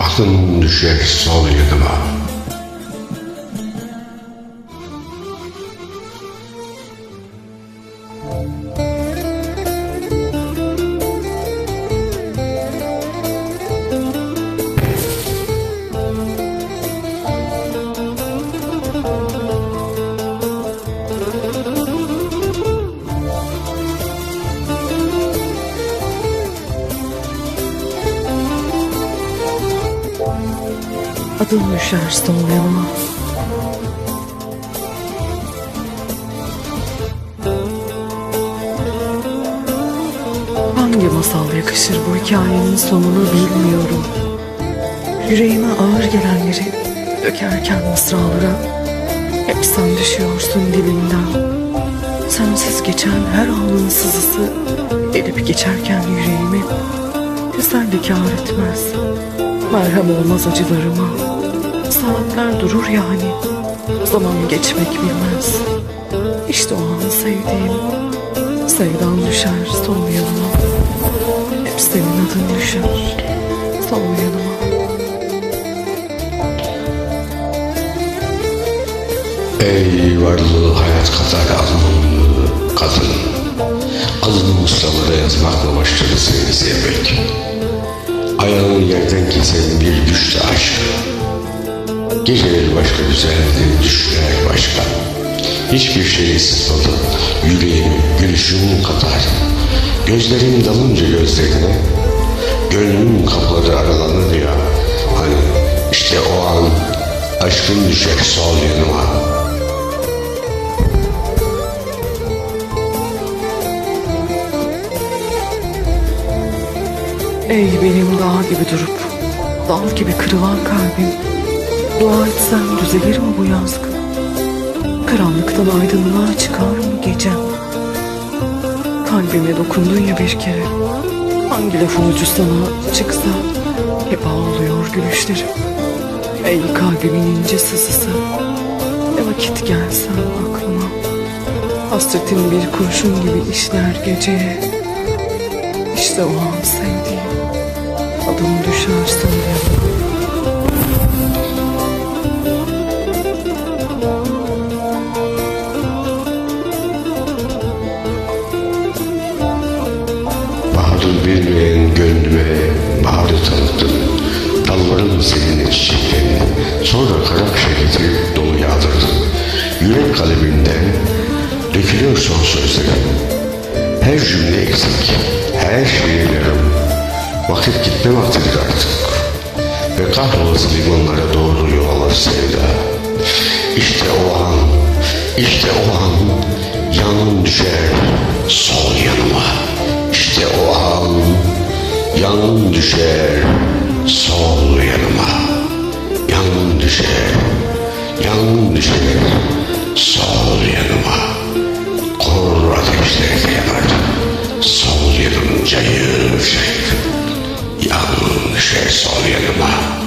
Aklım düşer sol yanıma Adım düşer sol yanıma Hangi masal yakışır bu hikayenin sonunu bilmiyorum. Yüreğime ağır gelenleri dökerken mısralara Hep sen düşüyorsun dilimden Sensiz geçen her anın sızısı Delip geçerken yüreğimi Teselli kâr etmez. Merhem olmaz acılarıma Saatler durur yani? Zaman geçmek bilmez. İşte o an sevdiğim. Sevdan düşer sol yanıma. Hep senin adın düşer Sol yanıma. Ey varlığı hayat kadar anlamlı kadın. Adını mısralara yazmakla başladı seni sevmek Ayağını yerden kesen bir düştü aşk Geceleri başka güzeldi, düşler başka. Hiçbir şey ısıtmadı. Yüreğimi gülüşüm kadar Gözlerim dalınca gözlerine. Gönlümün kapıları aralanır ya. Hani işte o an aşkın düşer sol yanıma. Ey benim dağ gibi durup Dal gibi kırılan kalbim Dua etsem düzelir mi bu yazgı? Karanlıktan aydınlığa çıkar mı gecem Kalbime dokundun ya bir kere? Hangi lafın ucu sana çıksa Hep ağlıyor gülüşlerim. Ey kalbimin ince sızısı Ne vakit gelsen aklıma? Hasretin bir kurşun gibi işler geceye. İşte o an sevdiğim Adım düşer sana Dallarım senin çiçeklerini Sonra kara şehri dolu yağdırdın Yürek kaleminden dökülüyor son sözlerim. Her cümle eksik, her şey yarım. Vakit gitme vaktidir artık. Ve kahrolası limanlara doğru yol alır sevda. İşte o an, işte o an Yanım düşer sol yanıma. İşte o an Yanım düşer sol yanıma. Yanım düşer Yanım düşer sol yanıma. Kor ateşlerde yanar. Sol yanım cayır Yanım düşer sol yanıma